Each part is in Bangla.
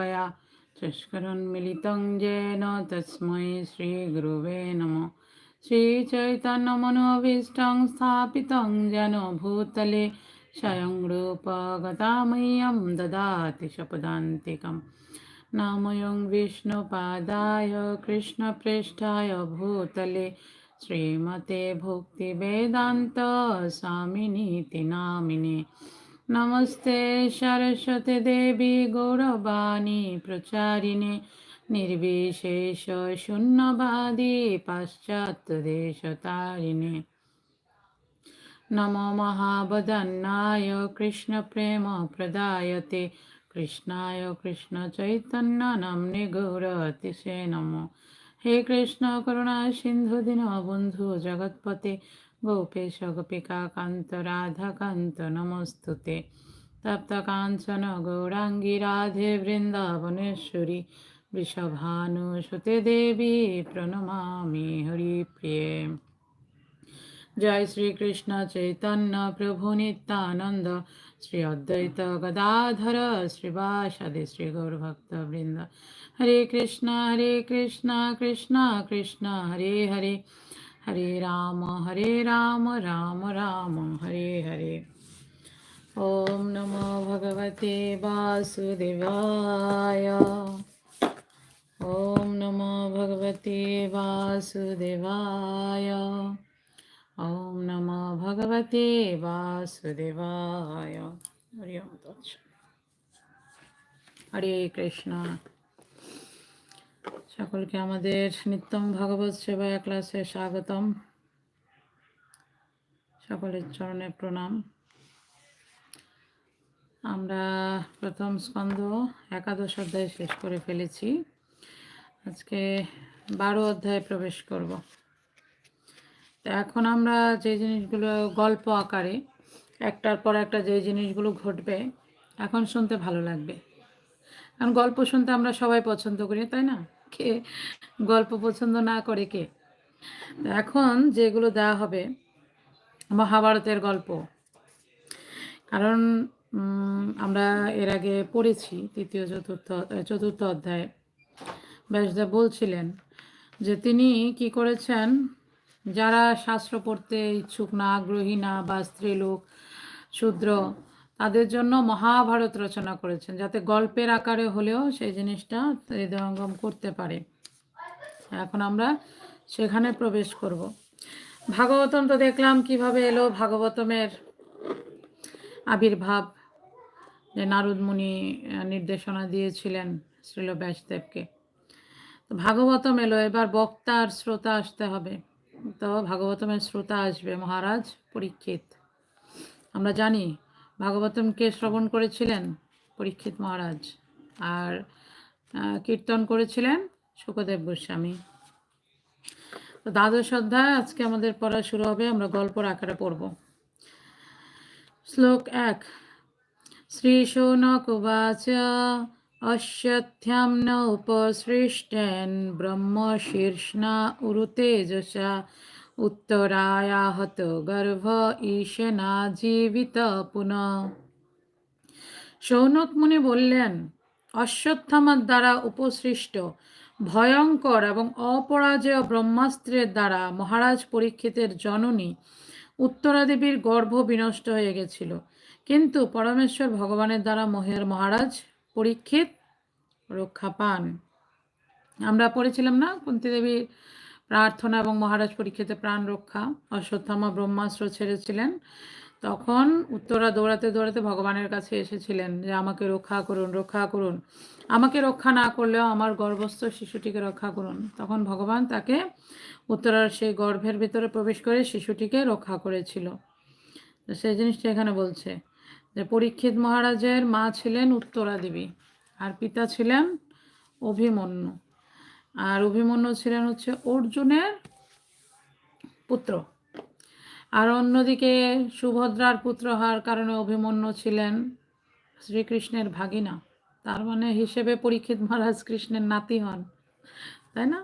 शलाकया चष्करुन्मिलितं येन तस्मै श्रीगुरुवे नमः। श्रीचैतन्यमनोभीष्टं स्थापितं येन भूतले स्वयं रूपगतामह्यं ददाति शपदान्तिकम् नमोऽयं विष्णुपादाय कृष्णप्रेष्ठाय भूतले श्रीमते भुक्तिवेदान्त स्वामिनीति नामिने। नमस्ते सरस्वती देवी गौरवाणी प्रचारिणे निर्विशेषशून्यवादी पाश्चात्यदेशतारिणे नमो महावदन्नाय कृष्णप्रेमप्रदायते কৃষ্ণায় কৃষ্ণ চৈতন্য নামনে গৌরতিশে নম হে কৃষ্ণ করুণা সিন্ধু দীন বন্ধু জগৎপতে গোপেশ গোপিকা কান্ত রাধা কান্ত নমস্তুতে তপ্ত কাঞ্চন গৌরাঙ্গী রাধে বৃন্দাবনেশ্বরী বৃষভানুসুতে দেবী প্রণমামি হরিপ্রিয়ে জয় শ্রীকৃষ্ণ চৈতন্য প্রভু নিত্যানন্দ শ্রী অদ্বৈত গদাধর শ্রীবাসাদি শ্রী গৌরভক্তবৃন্দ হরে কৃষ্ণ হরে কৃষ্ণ কৃষ্ণ কৃষ্ণ হরে হরে রাম হরে রাম রাম রাম হরে হরে ওম নমো ভগবতে বাসুদেবায় ওম নমো ভগবতে বাসুদেবায় ওম নমো ভগবতে বাসুদেবায় হরি ওম তৎসৎ। হরে কৃষ্ণ সকলকে আমাদের নিত্যম ভগবত সেবায় ক্লাসে স্বাগতম। সকলের চরণে প্রণাম। আমরা প্রথম স্কন্ধ একাদশ অধ্যায় শেষ করে ফেলেছি। আজকে বারো অধ্যায়ে প্রবেশ করব। এখন আমরা যে জিনিসগুলো গল্প আকারে, একটার পর একটা যে জিনিসগুলো ঘটবে, এখন শুনতে ভালো লাগবে। কারণ গল্প শুনতে আমরা সবাই পছন্দ করি, তাই না? কে গল্প পছন্দ না করে কে? এখন যেগুলো দেওয়া হবে, মহাভারতের গল্প। কারণ আমরা এর আগে পড়েছি তৃতীয়, চতুর্থ চতুর্থ অধ্যায়ে। ব্যাসদেব বলছিলেন যে তিনি কি করেছেন, যারা শাস্ত্র পড়তে ইচ্ছুক না, আগ্রহী না বা স্ত্রীলোক, শূদ্র তাদের জন্য মহাভারত রচনা করেছেন, যাতে গল্পের আকারে হলেও সেই জিনিসটা হৃদয়ঙ্গম করতে পারে। এখন আমরা সেখানে প্রবেশ করব। ভাগবতম তো দেখলাম কীভাবে এলো ভাগবতমের আবির্ভাব, যে নারদ মুনি নির্দেশনা দিয়েছিলেন শ্রীল ব্যাসদেবকে। তো ভাগবতম এলো, এবার বক্তা আর শ্রোতা আসতে হবে। তো ভাগবতমের শ্রোতা আসবে মহারাজ পরীক্ষিত। আমরা জানি ভাগবতমকে শ্রবণ করেছিলেন? পরীক্ষিত মহারাজ। আর কীর্তন করেছিলেন? সুখদেব গোস্বামী। তো দ্বাদশ অধ্যায় আজকে আমাদের পড়া শুরু হবে। আমরা গল্পর আকারে পড়ব। শ্লোক এক। শ্রী শ্রীশৌনকুবাচ অশ্বত্থ্যাম ন উপসৃষ্টেন ব্রহ্মশীর্ষ্ণা উরুতেজসা উত্তরায়াহত গর্ভ ঈশনা জীবিত পুনঃ সৌনক মুনি বললেন, অশ্বত্থামার দ্বারা উপসৃষ্ট, ভয়ঙ্কর এবং অপরাজেয় ব্রহ্মাস্ত্রের দ্বারা মহারাজ পরীক্ষিতের জননী উত্তরাদেবীর গর্ভ বিনষ্ট হয়ে গেছিল। কিন্তু পরমেশ্বর ভগবানের দ্বারা মহের মহারাজ পরীক্ষিত রক্ষা পান। আমরা পড়েছিলাম না কুন্তী দেবীর প্রার্থনা এবং মহারাজ পরীক্ষিতে প্রাণ রক্ষা। অশ্বত্থামা ব্রহ্মাস্ত্র ছেড়েছিলেন। তখন উত্তরা দৌড়াতে দৌড়াতে ভগবানের কাছে এসেছিলেন যে, আমাকে রক্ষা করুন রক্ষা করুন। আমাকে রক্ষা না করলেও আমার গর্ভস্থ শিশুটিকে রক্ষা করুন। তখন ভগবান তাকে উত্তরার সেই গর্ভের ভিতরে প্রবেশ করে শিশুটিকে রক্ষা করেছিল। সেই জিনিসটা এখানে বলছে যে, পরীক্ষিত মহারাজের মা ছিলেন উত্তরা দেবী আর পিতা ছিলেন অভিমন্যু। আর অভিমন্যু ছিলেন হচ্ছে অর্জুনের পুত্র। আর অন্যদিকে সুভদ্রার পুত্র হওয়ার কারণে অভিমন্যু ছিলেন শ্রীকৃষ্ণের ভাগিনা। তার মানে হিসেবে পরীক্ষিত মহারাজ কৃষ্ণের নাতি হন, তাই না?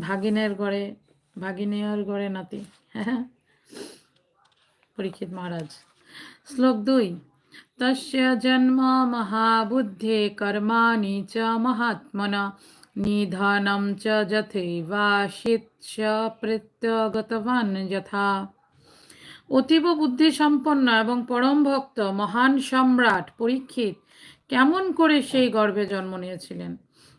ভাগিনের গড়ে ভাগিনীয়র গড়ে নাতি। হ্যাঁ পরীক্ষিত মহারাজ। শ্লোক দুই, তস্য জন্ম মহাবুদ্ধে কর্মাণি চ মহাত্মনা নিধানম চ যথা অতীব বুদ্ধি সম্পন্ন এবং পরম ভক্ত, মহান সম্রাট, পরীক্ষিত, কেমন করে সেই গর্ভে জন্ম নিয়েছিলেন?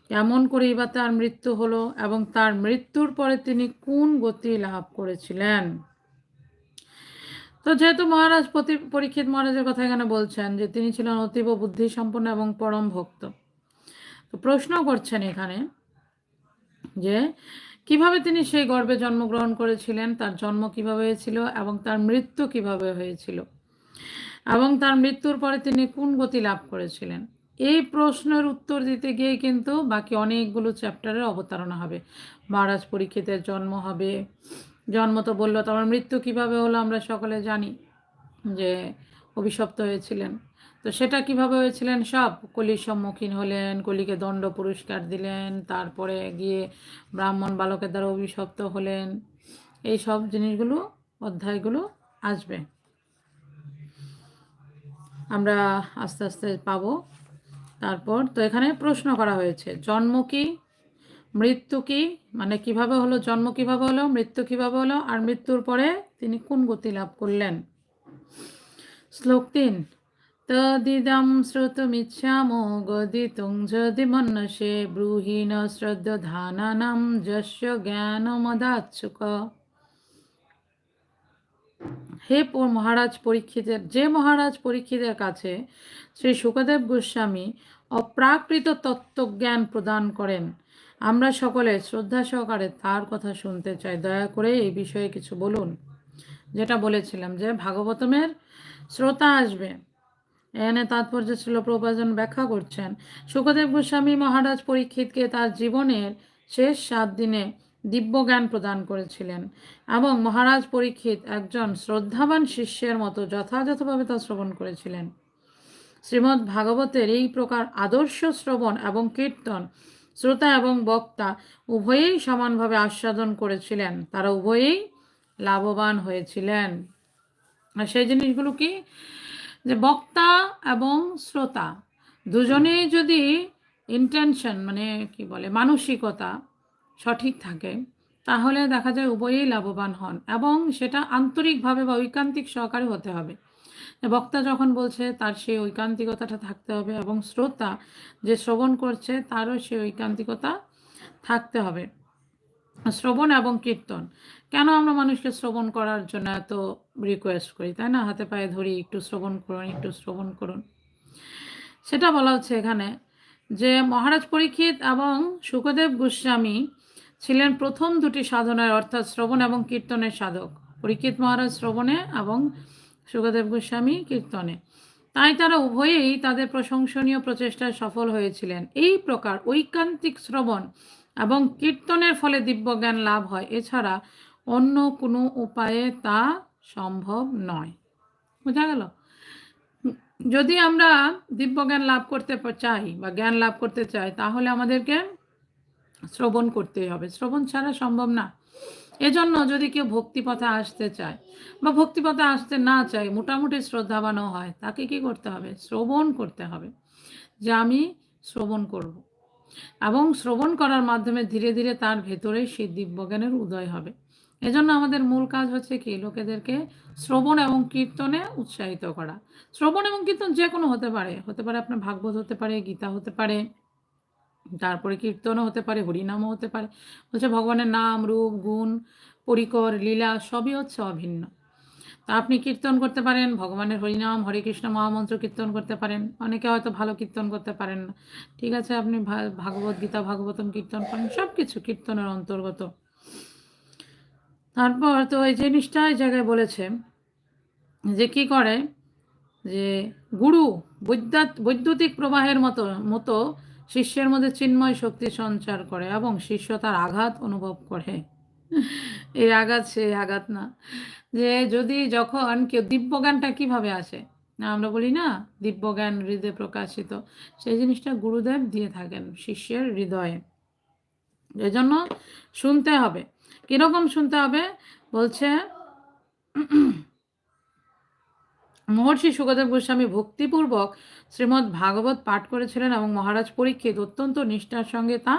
কেমন করেই বা তার মৃত্যু হলো এবং তার মৃত্যুর পরে তিনি কোন গতি লাভ করেছিলেন? তো যেহেতু মহারাজ পরীক্ষিত মহারাজের কথা এখানে বলছেন যে তিনি ছিলেন অতীব বুদ্ধি সম্পন্ন এবং পরম ভক্ত। তো প্রশ্ন করছেন এখানে যে, কীভাবে তিনি সেই গর্ভে জন্মগ্রহণ করেছিলেন, তার জন্ম কীভাবে হয়েছিল এবং তার মৃত্যু কীভাবে হয়েছিল? এবং তার মৃত্যুর পরে তিনি কোন গতি লাভ করেছিলেন? এই প্রশ্নের উত্তর দিতে গিয়ে কিন্তু বাকি অনেকগুলো চ্যাপ্টারের অবতারণা হবে। মহারাজ পরীক্ষিতের জন্ম হবে। জন্ম তো বলল তারপর মৃত্যু কীভাবে হলো আমরা সকলে জানি যে অভিশপ্ত হয়েছিলেন। তো সেটা কীভাবে হয়েছিলেন? সব কলির সম্মুখীন হলেন, কলিকে দণ্ড পুরস্কার দিলেন, তারপরে গিয়ে ব্রাহ্মণ বালকের দ্বারা অভিশপ্ত হলেন। এই সব জিনিসগুলো, অধ্যায়গুলো আসবে। আমরা আস্তে আস্তে পাবো। তারপর তো এখানে প্রশ্ন করা হয়েছে, জন্ম কি, মৃত্যু কি মানে কীভাবে হলো, জন্ম কীভাবে হলো, মৃত্যু কীভাবে হলো, আর মৃত্যুর পরে তিনি কোন গতি লাভ করলেন? শ্লোক তিন তদিদম শ্রোতমিচ্ছামো গদিতুং যদি মন্নসে ব্রূহীন শ্রদ্ধানানাম যস্য জ্ঞানমদাচ্ছুক হে প- মহারাজ পরীক্ষিতের যে মহারাজ পরীক্ষিতের কাছে শ্রী সুখদেব গোস্বামী অপ্রাকৃত তত্ত্বজ্ঞান প্রদান করেন, আমরা সকলে শ্রদ্ধা সহকারে তার কথা শুনতে চাই। দয়া করে এই বিষয়ে কিছু বলুন। যেটা বলেছিলাম যে ভাগবতমের শ্রোতা আসবে। এখানে তাৎপর্য ছিল প্রভাজন ব্যাখ্যা করছেন। সুখদেব গোস্বামী মহারাজ পরীক্ষিতকে তার জীবনের শেষ সাত দিনে দিব্য জ্ঞান প্রদান করেছিলেন এবং মহারাজ পরীক্ষিত একজন শ্রদ্ধাবান শিষ্যের মতো যথাযথভাবে তা শ্রবণ করেছিলেন। শ্রীমদ্ ভাগবতের এই প্রকার আদর্শ শ্রবণ এবং কীর্তন শ্রোতা এবং বক্তা উভয়েই সমানভাবে আস্বাদন করেছিলেন, তারা উভয়েই লাভবান হয়েছিলেন। সেই জিনিসগুলো কি? যে বক্তা এবং শ্রোতা দুজনেই যদি ইন্টেনশন মানে কি বলে মানসিকতা সঠিক থাকে, তাহলে দেখা যায় উভয়েই লাভবান হন এবং সেটা আন্তরিকভাবে বা ঐকান্তিক সহকারে হতে হবে। বক্তা যখন বলছে তার সেই ঐকান্তিকতাটা থাকতে হবে এবং শ্রোতা যে শ্রবণ করছে তারও সেই ঐকান্তিকতা থাকতে হবে। শ্রবণ এবং কীর্তন। কেন আমরা মানুষকে শ্রবণ করার জন্য এত রিকোয়েস্ট করি? তাই না? হাতে পায়ে ধরি, একটু শ্রবণ করুন, একটু শ্রবণ করুন। সেটা বলা হচ্ছে এখানে যে মহারাজ পরীক্ষিত এবং সুখদেব গোস্বামী ছিলেন প্রথম দুটি সাধনার অর্থাৎ শ্রবণ এবং কীর্তনের সাধক। পরীক্ষিত মহারাজ শ্রবণে এবং সুখদেব গোস্বামী কীর্তনে। তাই তারা উভয়েই তাদের প্রশংসনীয় প্রচেষ্টায় সফল হয়েছিলেন। এই প্রকার ঐকান্তিক শ্রবণ এবং কীর্তনের ফলে দিব্যজ্ঞান লাভ হয়। এছাড়া অন্য কোনো উপায়ে তা সম্ভব নয়। বোঝা গেল? যদি আমরা দিব্যজ্ঞান লাভ করতে চাই বা জ্ঞান লাভ করতে চাই, তাহলে আমাদেরকে শ্রবণ করতেই হবে। শ্রবণ ছাড়া সম্ভব না। এজন্য যদি কেউ ভক্তিপথে আসতে চায় বা ভক্তিপথে আসতে না চায়, মোটামুটি শ্রদ্ধাবানও হয়, তাকে কি করতে হবে? শ্রবণ করতে হবে যে আমি শ্রবণ করব। এবং শ্রবণ করার মাধ্যমে ধীরে ধীরে তার ভেতরে সেই দিব্যজ্ঞানের উদয় হবে। এজন্য আমাদের মূল কাজ হচ্ছে কি, লোকেদেরকে শ্রবণ এবং কীর্তনে উৎসাহিত করা। শ্রবণ এবং কীর্তন যে কোনো হতে পারে হতে পারে আপনার ভাগবত হতে পারে, গীতা হতে পারে, তারপরে কীর্তনও হতে পারে, হরিনামও হতে পারে। বলছে ভগবানের নাম, রূপ, গুণ, পরিকর, লীলা সবই হচ্ছে অভিন্ন। আপনি কীর্তন করতে পারেন, ভগবানের হরিনাম হরে কৃষ্ণ মহামন্ত্র কীর্তন করতে পারেন। অনেকে হয়তো ভালো কীর্তন করতে পারেন না। ঠিক আছে, আপনি ভাগবত গীতা, ভাগবতম কীর্তন করেন সব কিছু কীর্তনের অন্তর্গত। তারপর তো এই জিনিসটা এই জায়গায় বলেছে যে কি করে? যে গুরু বৈদ্যাত, বৈদ্যুতিক প্রবাহের মতো মতো শিষ্যের মধ্যে চিন্ময় শক্তি সঞ্চার করে এবং শিষ্য তার আঘাত অনুভব করে। এই আঘাত, সে আঘাত না। যে যদি যখন কেউ দিব্যজ্ঞানটা কীভাবে আসে? না, আমরা বলি না, দিব্যজ্ঞান হৃদয়ে প্রকাশিত। সেই জিনিসটা গুরুদেব দিয়ে থাকেন, শিষ্যের হৃদয়ে। এজন্য শুনতে হবে। কীরকম শুনতে হবে? বলছে, মহর্ষি সুখদেব গোস্বামী ভক্তিপূর্বক শ্রীমদ্ ভাগবত পাঠ করেছিলেন এবং মহারাজ পরীক্ষিত অত্যন্ত নিষ্ঠার সঙ্গে তা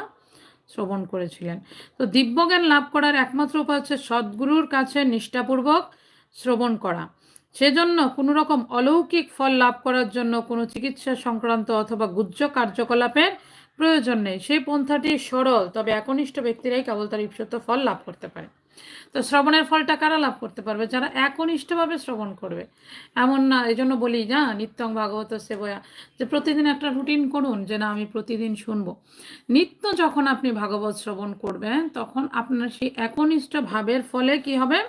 শ্রবণ করেছিলেন। তো দিব্যজ্ঞান লাভ করার একমাত্র উপায় হচ্ছে সদ্গুরুর কাছে নিষ্ঠাপূর্বক শ্রবণ করা। সেজন্য কোনো রকম অলৌকিক ফল লাভ করার জন্য কোনো চিকিৎসা সংক্রান্ত অথবা গুজ্জ কার্যকলাপের প্রয়োজন নেই। সেই পন্থাটি সরল, তবে একনিষ্ঠ ব্যক্তিরাই কেবল তার ইপ্সত ফল লাভ করতে পারে। তো শ্রবণের ফলটা কারা লাভ করতে পারবে? যারা একনিষ্ঠভাবে শ্রবণ করবে। এমন না এই জন্য বলি, না, নিত্যং ভাগবত সেবয়া যে প্রতিদিন একটা রুটিন করুন, যে না, আমি প্রতিদিন শুনব। নিত্য যখন আপনি ভাগবত শ্রবণ করবেন, তখন আপনার সেই একনিষ্ঠ ভাবের ফলে কি হবে?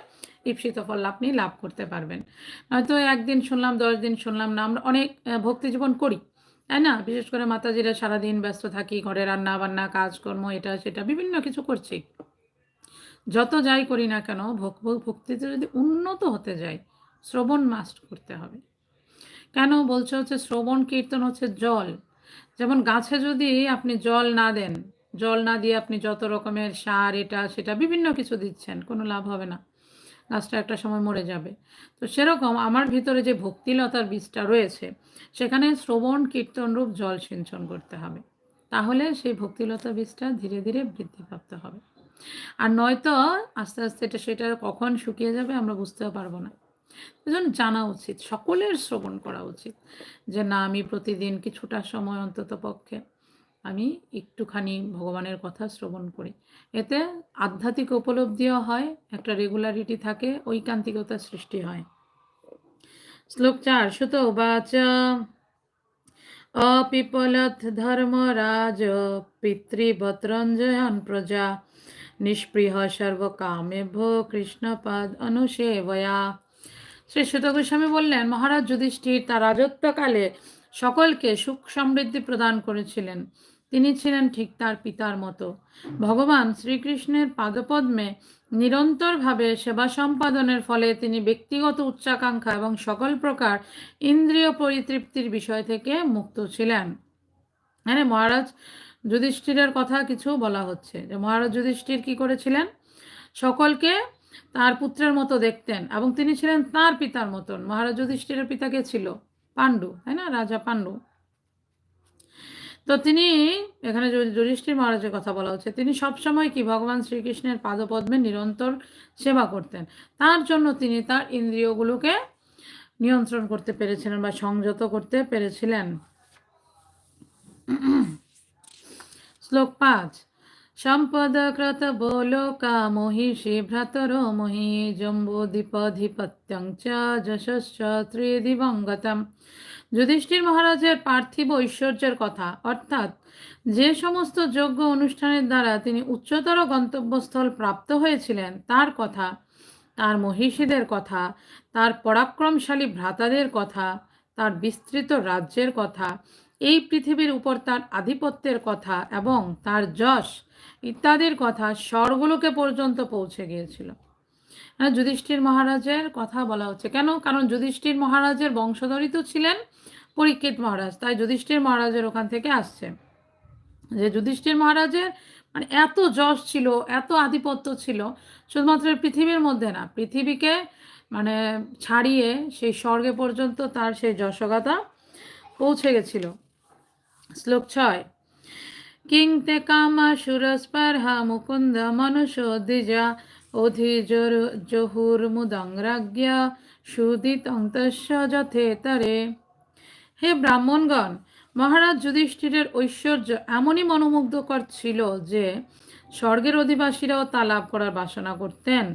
ঈপ্সিত ফল আপনি লাভ করতে পারবেন। হয়তো একদিন শুনলাম, দশ দিন শুনলাম না, আমরা অনেক ভক্তি জীবন করি, তাই না? বিশেষ করে মাতাজিরা সারাদিন ব্যস্ত থাকি, ঘরে রান্না বান্না কাজকর্ম, এটা, সেটা, বিভিন্ন কিছু করছি। যত যাই করি না কেন ভক- ভক- ভক্তিতে যদি উন্নত হতে যাই, শ্রবণ মাস্ট করতে হবে। কেন বলছে হচ্ছে শ্রবণ কীর্তন হচ্ছে জল। যেমন গাছে যদি আপনি জল না দেন, জল না দিয়ে আপনি যত রকমের সার, এটা, সেটা বিভিন্ন কিছু দিচ্ছেন, কোনো লাভ হবে না। গাছটা একটা সময় মরে যাবে। তো সেরকম আমার ভিতরে যে ভক্তিলতার বীজটা রয়েছে, সেখানে শ্রবণ কীর্তন রূপ জল সিঞ্চন করতে হবে। তাহলে সেই ভক্তিলতা বীজটা ধীরে ধীরে বৃদ্ধিপ্রাপ্ত হবে। আর নয়তো আস্তে আস্তে এটা সেটা কখন শুকিয়ে যাবে আমরা বুঝতেও পারব না। এজন্য জানা উচিত, সকলের শ্রবণ করা উচিত যে না, আমি প্রতিদিন কিছুটা সময় অন্তত পক্ষে আমি একটুখানি ভগবানের কথা শ্রবণ করি। এতে আধ্যাত্মিক উপলব্ধিও হয়, একটা রেগুলারিটি থাকে ঐকান্তিকতার সৃষ্টি হয়। শ্লোক চার, সুত উবাচ অপিপলথ ধর্মরাজ পিতৃবত্রঞ্জয়ন প্রজা। নিষ্পৃহ সর্বকামেভ্য কৃষ্ণপাদ অনুসেবয়া শ্রী সুত গোস্বামী বললেন, মহারাজ যুধিষ্ঠির, তার রাজত্বকালে সকলকে সুখ সমৃদ্ধি প্রদান করেছিলেন। তিনি ছিলেন ঠিক তার পিতার মতো। ভগবান শ্রীকৃষ্ণের পাদপদ্মে নিরন্তরভাবে সেবা সম্পাদনের ফলে তিনি ব্যক্তিগত উচ্চাকাঙ্ক্ষা এবং সকল প্রকার ইন্দ্রিয় পরিতৃপ্তির বিষয় থেকে মুক্ত ছিলেন। হ্যাঁ মহারাজ যুধিষ্ঠিরের কথা কিছু বলা হচ্ছে। যে মহারাজ যুধিষ্ঠির কি করেছিলেন? সকলকে তার পুত্রের মতো দেখতেন এবং তিনি ছিলেন তার পিতার মতন। মহারাজ যুধিষ্ঠিরের পিতা কে ছিল? পাণ্ডু, তাই না? রাজা পাণ্ডু। তো তিনি, এখানে যুধিষ্ঠির মহারাজের কথা বলা হচ্ছে, তিনি সবসময় কি ভগবান শ্রীকৃষ্ণের পাদপদ্মে নিরন্তর সেবা করতেন। তার জন্য তিনি তার ইন্দ্রিয়গুলোকে নিয়ন্ত্রণ করতে পেরেছিলেন বা সংযত করতে পেরেছিলেন। শ্লোক পাঁচ। সম্পদ ক্রত বোলোকা মহিষী ভ্রাতর মহি জম্বুদীপধিপত্যং চ যশস্য ত্রিদিবঙ্গতম। যুধিষ্ঠির মহারাজের পার্থিব ঐশ্বর্যের কথা, অর্থাৎ যে সমস্ত যোগ্য অনুষ্ঠানের দ্বারা তিনি উচ্চতর গন্তব্যস্থল প্রাপ্ত হয়েছিলেন, তার কথা, তার মহিষীদের কথা, তার পরাক্রমশালী ভ্রাতাদের কথা, তার বিস্তৃত রাজ্যের কথা এই পৃথিবীর উপর তার আধিপত্যের কথা এবং তার যশ ইত্যাদির কথা স্বর্গলোকে পর্যন্ত পৌঁছে গিয়েছিল। হ্যাঁ যুধিষ্ঠির মহারাজের কথা বলা হচ্ছে। কেন? কারণ যুধিষ্ঠির মহারাজের বংশধরই তো ছিলেন পরীক্ষিত মহারাজ, তাই যুধিষ্ঠির মহারাজের ওখান থেকে আসছে। যে যুধিষ্ঠির মহারাজের মানে এত যশ ছিল, এত আধিপত্য ছিল, শুধুমাত্র পৃথিবীর মধ্যে না, পৃথিবীকে মানে ছাড়িয়ে সেই স্বর্গে পর্যন্ত তার সেই যশগাথা পৌঁছে গেছিল। শ্লোক ছয়। কিং তে সুরস্পর্হা মুকুন্দ মনুষ্য দ্বিজা অধিজর জহুর মুদং রাজ্ঞা, সুদিতং তস্য যথেতরে। হে ব্রাহ্মণগণ, মহারাজ যুধিষ্ঠিরের ঐশ্বর্য এমনই মনোমুগ্ধকর ছিল যে, স্বর্গের অধিবাসীরাও তা লাভ করার বাসনা করতেন।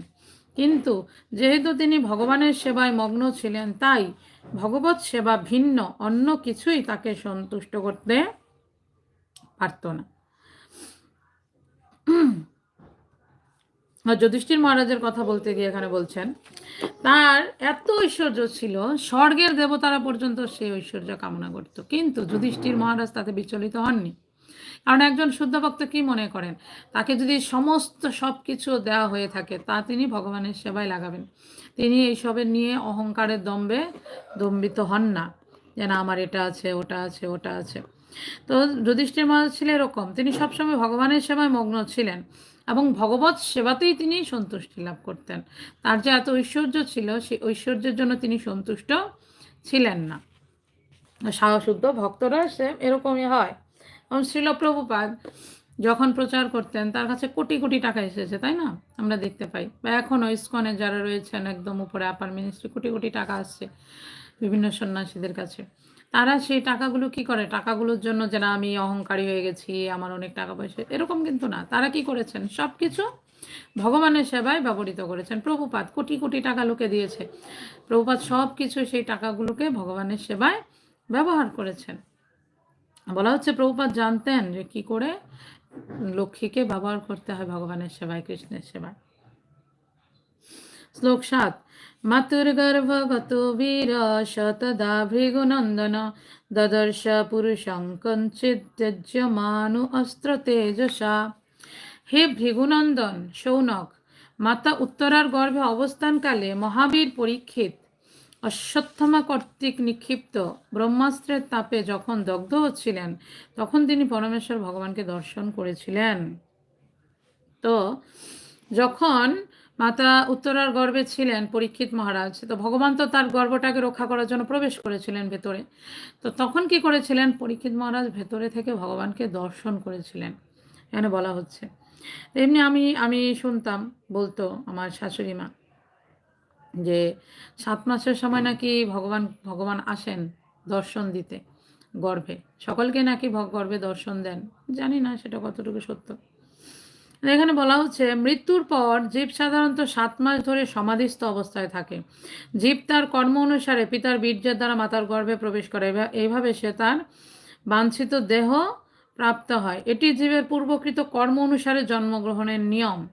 কিন্তু যেহেতু তিনি ভগবানের সেবায় মগ্ন ছিলেন, তাই ভগবত সেবা ভিন্ন, অন্য কিছুই তাকে সন্তুষ্ট করতে পারত না। যুধিষ্ঠির মহারাজের কথা বলতে গিয়ে এখানে বলছেন, তার এত ঐশ্বর্য ছিল, স্বর্গের দেবতারা পর্যন্ত সেই ঐশ্বর্য কামনা করত। কিন্তু যুধিষ্ঠির মহারাজ তাতে বিচলিত হননি। কারণ একজন শুদ্ধ ভক্ত কি মনে করেন? তাকে যদি সমস্ত সব কিছু দেওয়া হয়ে থাকে, তা তিনি ভগবানের সেবায় লাগাবেন। তিনি এইসবের নিয়ে অহংকারের দম্বে দম্বিত হন না। যে না, আমার এটা আছে, ওটা আছে ওটা আছে। তো যুধিষ্ঠির মহারাজ ছিল এরকম। তিনি সবসময় ভগবানের সেবায় মগ্ন ছিলেন এবং ভগবত সেবাতেই তিনি সন্তুষ্টি লাভ করতেন। তার যে এত ঐশ্বর্য ছিল সেই ঐশ্বর্যের জন্য তিনি সন্তুষ্ট ছিলেন না। সাহসুদ্ধ ভক্তরা সে এরকমই হয়। শিল প্রভুপাদ যখন প্রচার করতেন, তার কাছে কোটি কোটি টাকা এসেছে, তাই না? আমরা দেখতে পাই। বা এখনও ইস্কনে যারা রয়েছেন, একদম উপরে আপার মিনিস্ট্রি কোটি কোটি টাকা আসছে বিভিন্ন সন্ন্যাসীদের কাছে। তারা সেই টাকাগুলো কি করে? টাকাগুলোর জন্য যে না, আমি অহংকারী হয়ে গেছি, আমার অনেক টাকা পয়সা, এরকম কিন্তু না। তারা কি করেছেন? সব কিছু ভগবানের সেবায় ব্যবহৃত করেছেন। প্রভুপাত কোটি কোটি টাকা লোকে দিয়েছে। প্রভুপাত সব কিছু সেই টাকাগুলোকে ভগবানের সেবায় ব্যবহার করেছেন। বলা হচ্ছে প্রভুপাত জানতেন যে কি করে লক্ষ্মীকে ব্যবহার করতে হয় ভগবানের সেবায়, কৃষ্ণের সেবায়। শ্লোক সাত, মাতুর্গর্ভগত বীর শতদা ভৃগুনন্দন দদর্শ পুরুষং কঞ্চিত ত্যজ্যমানু অস্ত্র তেজসা। হে ভৃগুনন্দন সৌনক মাতা উত্তরার গর্ভে অবস্থানকালে মহাবীর পরীক্ষিত অশ্বত্থমা কর্তৃক নিক্ষিপ্ত ব্রহ্মাস্ত্রের তাপে যখন দগ্ধ হচ্ছিলেন, তখন তিনি পরমেশ্বর ভগবানকে দর্শন করেছিলেন। তো যখন মাতা উত্তরার গর্ভে ছিলেন পরীক্ষিত মহারাজ, তো ভগবান তো তার গর্ভটাকে রক্ষা করার জন্য প্রবেশ করেছিলেন ভেতরে। তো তখন কি করেছিলেন? পরীক্ষিত মহারাজ ভেতরে থেকে ভগবানকে দর্শন করেছিলেন, এখানে বলা হচ্ছে। এমনি আমি আমি শুনতাম বলতো আমার শাশুড়ি মা যে সাত মাসের সময় নাকি ভগবান ভগবান আসেন দর্শন দিতে গর্ভে। সকলকে নাকি গর্ভে দর্শন দেন। জানি না সেটা কতটুকু সত্য। এখানে বলা হচ্ছে, মৃত্যুর পর জীব সাধারণত সাত মাস ধরে সমাধিস্থ অবস্থায় থাকে। জীব তার কর্ম অনুসারে পিতার বীর্যের দ্বারা মাতার গর্ভে প্রবেশ করে। এইভাবে সে তার বাঞ্ছিত দেহ প্রাপ্ত হয়। এটি জীবের পূর্বকৃত কর্ম অনুসারে জন্মগ্রহণের নিয়ম।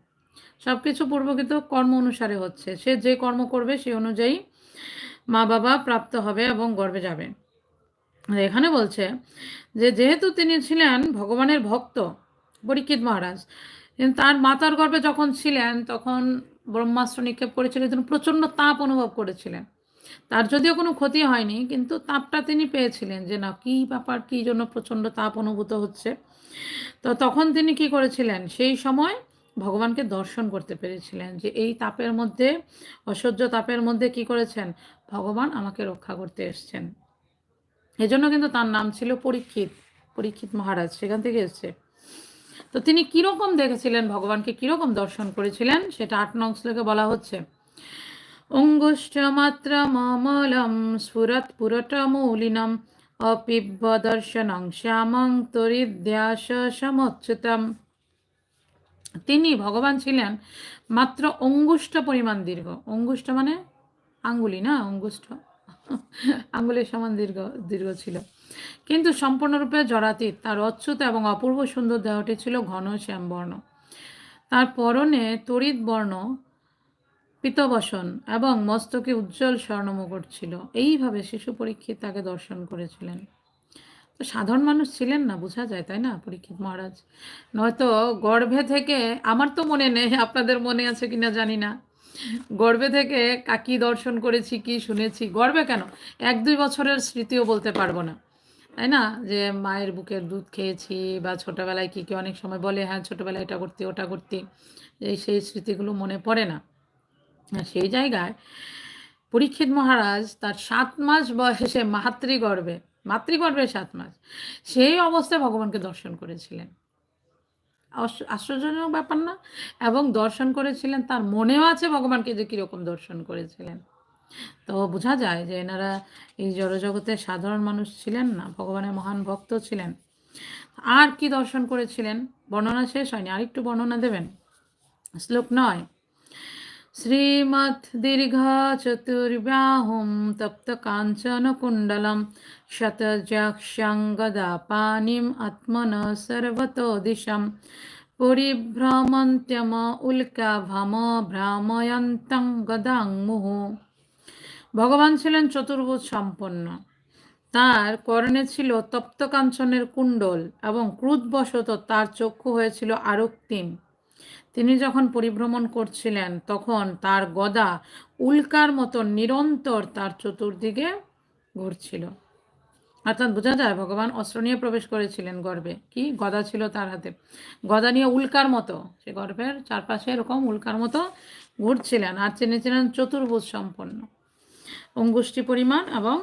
সব কিছু পূর্বকৃত কর্ম অনুসারে হচ্ছে। সে যে কর্ম করবে, সে অনুযায়ী মা বাবা প্রাপ্ত হবে এবং গর্বে যাবে। এখানে বলছে যে, যেহেতু তিনি ছিলেন ভগবানের ভক্ত, পরীক্ষিত মহারাজ তার মাতার গর্ভে যখন ছিলেন, তখন ব্রহ্মাস্ত্র নিক্ষেপ করেছিলেন, তিনি প্রচণ্ড তাপ অনুভব করেছিলেন। তার যদিও কোনো ক্ষতি হয়নি, কিন্তু তাপটা তিনি পেয়েছিলেন যে, না, কী ব্যাপার, কী জন্য প্রচণ্ড তাপ অনুভূত হচ্ছে। তো তখন তিনি কি করেছিলেন? সেই সময় ভগবানকে দর্শন করতে পেরেছিলেন যে এই তাপের মধ্যে, অসহ্য তাপের মধ্যে কি করেছেন? ভগবান আমাকে রক্ষা করতে এসছেন। এজন্য কিন্তু তার নাম ছিল পরীক্ষিত পরীক্ষিত মহারাজ সেখান থেকে এসছে। তো তিনি কীরকম দেখেছিলেন ভগবানকে, কীরকম দর্শন করেছিলেন? সেটা আট নং শ্লোকে বলা হচ্ছে। অঙ্গুষ্ঠমাত্রমলম স্ফুরৎ পুরটমূলিনম অপিব্য দর্শনং শ্যামং তরিদ্যাস সমচ্যুতম তিনি ভগবান ছিলেন মাত্র অঙ্গুষ্ঠ পরিমাণ দীর্ঘ। অঙ্গুষ্ঠ মানে আঙ্গুলি না? অঙ্গুষ্ঠ। আঙ্গুলের সমান দীর্ঘ দীর্ঘ ছিল। কিন্তু সম্পূর্ণরূপে জরাতীত তার অচ্যুত এবং অপূর্ব সুন্দর দেহটি ছিল ঘন শ্যামবর্ণ। তার পরনে তড়িৎ বর্ণ, পিতবসন এবং মস্তকে উজ্জ্বল স্বর্ণমুকুট ছিল। এইভাবে শিশু পরীক্ষিত তাকে দর্শন করেছিলেন। তো সাধারণ মানুষ ছিলেন না, বোঝা যায়, তাই না? পরীক্ষিত মহারাজ। নয়তো গর্ভে থেকে, আমার তো মনে নেই, আপনাদের মনে আছে কিনা জানি না। গর্বে থেকে কাকি দর্শন করেছি কি শুনেছি গর্বে কেন? এক দুই বছরের স্মৃতিও বলতে পারব না। তাই না? যে মায়ের বুকের দুধ খেয়েছি বা ছোটোবেলায় কী কী অনেক সময় বলে হ্যাঁ ছোটোবেলায় এটা করতে, ওটা করতে, এই সেই স্মৃতিগুলো মনে পড়ে না। সেই জায়গায় পরীক্ষিত মহারাজ তার সাত মাস বয়সে মাতৃগর্ভে মাতৃগর্ভে সাত মাস। সেই অবস্থায় ভগবানকে দর্শন করেছিলেন। আশ্চর্যজনক ব্যাপার না? এবং দর্শন করেছিলেন, তার মনেও আছে ভগবানকে যে কীরকম দর্শন করেছিলেন। তো বোঝা যায় যে এনারা এই জড়জগতে সাধারণ মানুষ ছিলেন না, ভগবানের মহান ভক্ত ছিলেন। আর কি দর্শন করেছিলেন? বর্ণনা শেষ হয়নি। আরেকটু বর্ণনা দেবেন? শ্লোক নয়। শ্রীমৎ দীর্ঘ চতুর্ব্যাহম তপ্ত কাঞ্চন কুণ্ডলম शतजक्षङ्गदापानिम् आत्मनः सर्वतो दिशं परिभ्रमन्त्यम উল্কাভম ভ্রাময়ন্তং গদাংমুহ ভগবান ছিলেন চতুর্ভুজ সম্পন্ন। তার কর্ণে ছিল তপ্ত কাঞ্চনের কুণ্ডল এবং ক্রুদবশত তার চক্ষু হয়েছিল আরক্তিম। তিনি যখন পরিভ্রমণ করছিলেন, তখন তার গদা উল্কার মতো নিরন্তর তার চতুর্দিকে ঘুরছিল। অর্থাৎ বোঝা যায় ভগবান অস্ত্র নিয়ে প্রবেশ করেছিলেন গর্ভে কি? গদা ছিল তার হাতে। গদা নিয়ে উল্কার মতো। সে গর্ভের চারপাশে এরকম উল্কার মতো ঘুরছিলেন আর তিনি ছিলেন চতুর্ভুজ সম্পন্ন। অঙ্গুষ্টি পরিমাণ এবং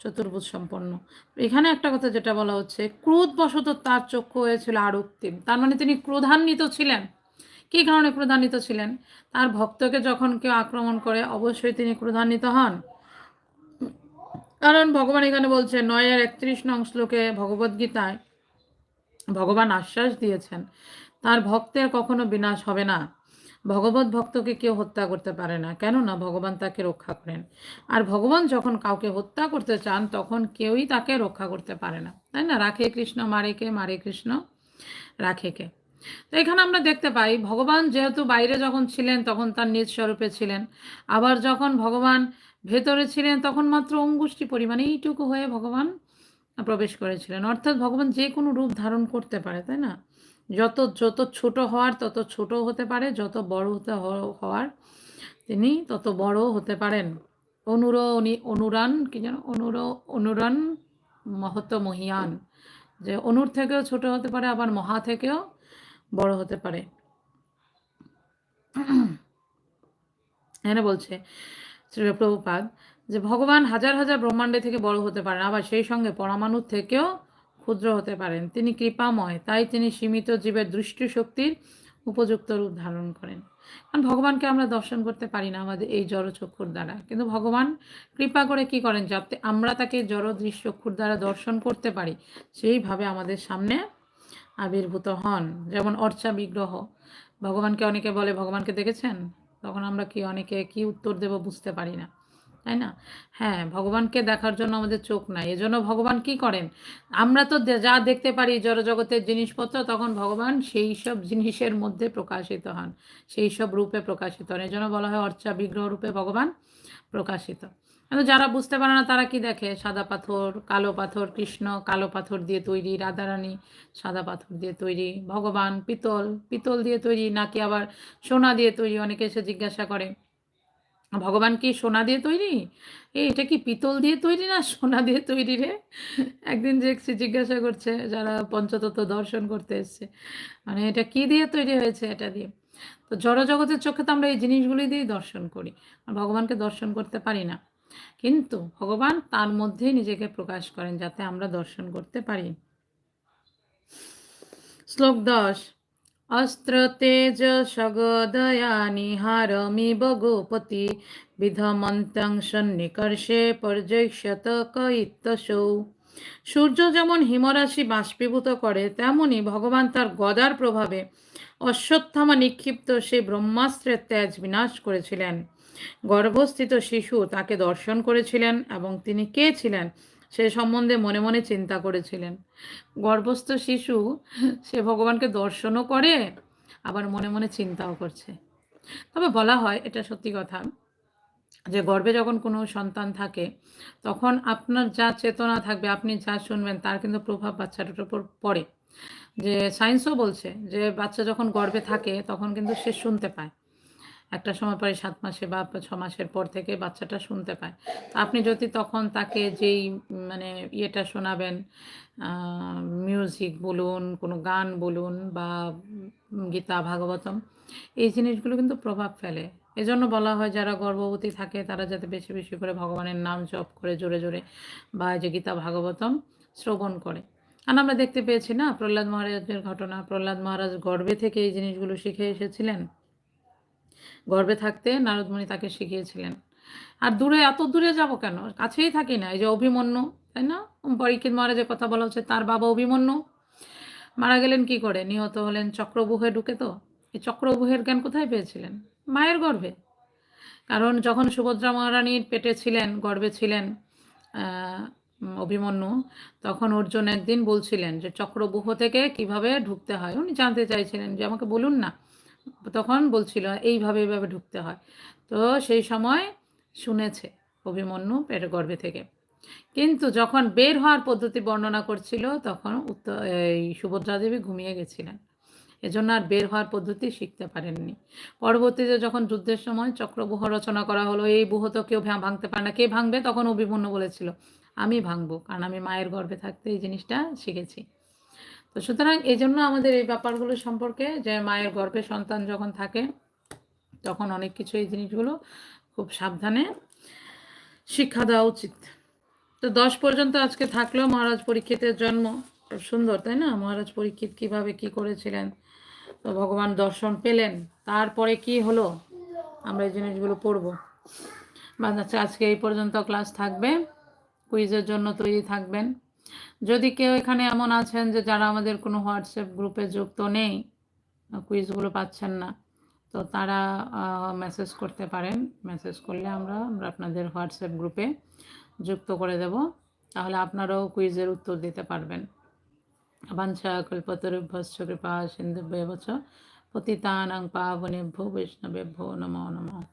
চতুর্ভুজ সম্পন্ন। এখানে একটা কথা যেটা বলা হচ্ছে ক্রোধবশত তার চক্ষু হয়েছিল আরক্তিম তার মানে তিনি ক্রোধান্বিত ছিলেন। কী কারণে ক্রোধান্বিত ছিলেন? তার ভক্তকে যখন কেউ আক্রমণ করে, অবশ্যই তিনি ক্রোধান্বিত হন। কারণ ভগবান এখানে বলছে নয়ের একত্রিশ নং শ্লোকে ভগবদ্গীতায় ভগবান আশ্বাস দিয়েছেন, তার ভক্তের কখনো বিনাশ হবে না। ভগবত ভক্তকে কেউ হত্যা করতে পারে না, কেননা ভগবান তাকে রক্ষা করেন। আর ভগবান যখন কাউকে হত্যা করতে চান, তখন কেউই তাকে রক্ষা করতে পারে না। তাই না? রাখে কৃষ্ণ, মারে কে? মারে কৃষ্ণ, রাখে কে? তো এখানে আমরা দেখতে পাই, ভগবান যেহেতু বাইরে যখন ছিলেন, তখন তার নিজ স্বরূপে ছিলেন। আবার যখন ভগবান ভেতরে ছিলেন তখন মাত্র অঙ্গুষ্টি পরিমাণে এইটুকু হয়ে ভগবান প্রবেশ করেছিলেন। অর্থাৎ ভগবান যে কোনো রূপ ধারণ করতে পারে, তাই না? যত যত ছোট হওয়ার তত ছোট হতে পারে, যত বড় হতে হওয়ার তিনি তত বড় হতে পারেন। অনুর অনুরান, কি যেন? অনুর, অনুরান মহত মহিয়ান। যে অনুর থেকেও ছোট হতে পারে, আবার মহা থেকেও বড় হতে পারে। এখানে বলছে শ্রী প্রভুপাদ যে ভগবান হাজার হাজার ব্রহ্মাণ্ডে থেকে বড় হতে পারেন, আবার সেই সঙ্গে পরমাণুর থেকেও ক্ষুদ্র হতে পারেন। তিনি কৃপাময়, তাই তিনি সীমিত জীবের দৃষ্টি শক্তির উপযুক্ত রূপ ধারণ করেন। কারণ ভগবানকে আমরা দর্শন করতে পারি না আমাদের এই জড়চক্ষুর দ্বারা। কিন্তু ভগবান কৃপা করে কি করেন, যাতে আমরা তাকে জড় দৃশ্যক্ষুর দ্বারা দর্শন করতে পারি, সেইভাবে আমাদের সামনে আবির্ভূত হন। যেমন অর্চা বিগ্রহ ভগবানকে অনেকে বলে, ভগবানকে দেখেছেন? তখন আমরা কি অনেকে কি উত্তর দেব বুঝতে পারি না, তাই না? হ্যাঁ ভগবানকে দেখার জন্য আমাদের চোখ নাই, এজন্য ভগবান কি করেন? আমরা তো যা দেখতে পারি জড়জগতের জিনিসপত্র, তখন ভগবান সেই সব জিনিসের মধ্যে প্রকাশিত হন, সেই সব রূপে প্রকাশিত হন। এজন্য বলা হয় অর্চা বিগ্রহ রূপে ভগবান প্রকাশিত। কিন্তু যারা বুঝতে পারে না, তারা কি দেখে? সাদা পাথর, কালো পাথর, কৃষ্ণ, কালো পাথর দিয়ে তৈরি, রাধারানী সাদা পাথর দিয়ে তৈরি, ভগবান, পিতল পিতল দিয়ে তৈরি, নাকি আবার সোনা দিয়ে তৈরি? অনেকে এসে জিজ্ঞাসা করে, ভগবান কি সোনা দিয়ে তৈরি? এই, এটা কি পিতল দিয়ে তৈরি না সোনা দিয়ে তৈরি রে? একদিন দেখছি জিজ্ঞাসা করছে, যারা পঞ্চতত্ত্ব দর্শন করতে এসছে মানে এটা কি দিয়ে তৈরি হয়েছে এটা দিয়ে? তো জড়জগতের চোখে তো আমরা এই জিনিসগুলি দিয়েই দর্শন করি। আর ভগবানকে দর্শন করতে পারি না। কিন্তু ভগবান তার মধ্যেই নিজেকে প্রকাশ করেন যাতে আমরা দর্শন করতে পারি। শ্লোক দশ, অস্ত্র তেজ সগদয়ানি হারমিব গোপতি বিধমন্তং সন্নিকর্ষে পর্যক্ষত কৈত্যসৌ সূর্য যেমন হিমরাশি বাষ্পীভূত করে, তেমনি ভগবান তার গদার প্রভাবে অশ্বত্থামা নিক্ষিপ্ত সেই ব্রহ্মাস্ত্রের তেজ বিনাশ করেছিলেন। গর্ভস্থিত শিশু তাকে দর্শন করেছিলেন এবং তিনি কে ছিলেন সে সম্বন্ধে মনে মনে চিন্তা করেছিলেন। গর্ভস্থ শিশু, সে ভগবানকে দর্শনও করে, আবার মনে মনে চিন্তাও করছে। তবে বলা হয়, এটা সত্যি কথা, যে গর্ভে যখন কোনো সন্তান থাকে, তখন আপনার যা চেতনা থাকবে, আপনি যা শুনবেন, তার কিন্তু প্রভাব বাচ্চাটার উপর পড়ে। যে সায়েন্সও বলছে যে বাচ্চা যখন গর্ভে থাকে, তখন কিন্তু সে শুনতে পায়। একটা সময় পরে সাত মাসে বা ছ মাসের পর থেকে বাচ্চাটা শুনতে পায়। আপনি যদি তখন তাকে যেই মানে ইয়েটা শোনাবেন মিউজিক বলুন, কোনো গান বলুন বা গীতা, ভাগবতম, এই জিনিসগুলো কিন্তু প্রভাব ফেলে। এজন্য বলা হয় যারা গর্ভবতী থাকে তারা যাতে বেশি বেশি করে ভগবানের নাম জপ করে জোরে জোরে বা যে গীতা, ভাগবতম শ্রবণ করে। আর আমরা দেখতে পেয়েছি না, প্রহ্লাদ মহারাজের ঘটনা, প্রহ্লাদ মহারাজ গর্ভে থেকে এই জিনিসগুলো শিখে এসেছিলেন? গর্ভে থাকতে নারদমণি তাকে শিখিয়েছিলেন। আর দূরে, এত দূরে যাব কেন? কাছেই থাকি না। এই যে অভিমন্যু, তাই না? পরীক্ষিত মহারাজের কথা বলা হচ্ছে, তার বাবা অভিমন্যু। মারা গেলেন কি করে? নিহত হলেন চক্রবুহে ঢুকে তো। এই চক্রবুহের জ্ঞান কোথায় পেয়েছিলেন? মায়ের গর্ভে। কারণ যখন সুভদ্রা মহারানীর পেটে ছিলেন, গর্ভে ছিলেন অভিমন্যু, তখন অর্জুন একদিন বলছিলেন যে চক্রবুহ থেকে কীভাবে ঢুকতে হয়? উনি জানতে চাইছিলেন যে, আমাকে বলুন না। তখন বলছিল, এইভাবে এইভাবে ঢুকতে হয়। তো সেই সময় শুনেছে অভিমন্যু পেট গর্ভে থেকে। কিন্তু যখন বের হওয়ার পদ্ধতি বর্ণনা করছিল, তখন উত্তর এই সুভদ্রা দেবী ঘুমিয়ে গেছিলেন। এজন্য আর বের হওয়ার পদ্ধতি শিখতে পারেননি। পরবর্তীতে যখন যুদ্ধের সময় চক্রবুহ রচনা করা হলো, এই বুহ তো কেউ ভাঙতে পারে না। কে ভাঙবে? তখন অভিমন্যু বলেছিল, আমি ভাঙবো, কারণ আমি মায়ের গর্ভে থাকতে এই জিনিসটা শিখেছি। তো সুতরাং এই জন্য আমাদের এই ব্যাপারগুলো সম্পর্কে যে মায়ের গর্ভে সন্তান যখন থাকে, তখন অনেক কিছু এই জিনিসগুলো খুব সাবধানে শিক্ষা দেওয়া উচিত। তো দশ পর্যন্ত আজকে থাকলেও মহারাজ পরীক্ষিতের জন্ম। খুব সুন্দর, তাই না? মহারাজ পরীক্ষিত কীভাবে কি করেছিলেন? তো ভগবান দর্শন পেলেন। তারপরে কি হলো? আমরা এই জিনিসগুলো পড়ব। আজকে এই পর্যন্ত ক্লাস থাকবে। কুইজের জন্য তৈরি থাকবেন। যদি কেউ এখানে এমন আছেন যে যারা আমাদের কোনো হোয়াটসঅ্যাপ গ্রুপে যুক্ত নেই কুইজগুলো পাচ্ছেন না, তো তারা মেসেজ করতে পারেন। মেসেজ করলে আমরা আমরা আপনাদের হোয়াটসঅ্যাপ গ্রুপে যুক্ত করে দেব। তাহলে আপনারাও কুইজের উত্তর দিতে পারবেন। বাঞ্ছা কল্পতরুভ্যশ্চ, কৃপা সিন্ধুভ্যেব চ পতিতানাং পাবনেভ্যো, বৈষ্ণবেভ্যো, নমো নমঃ।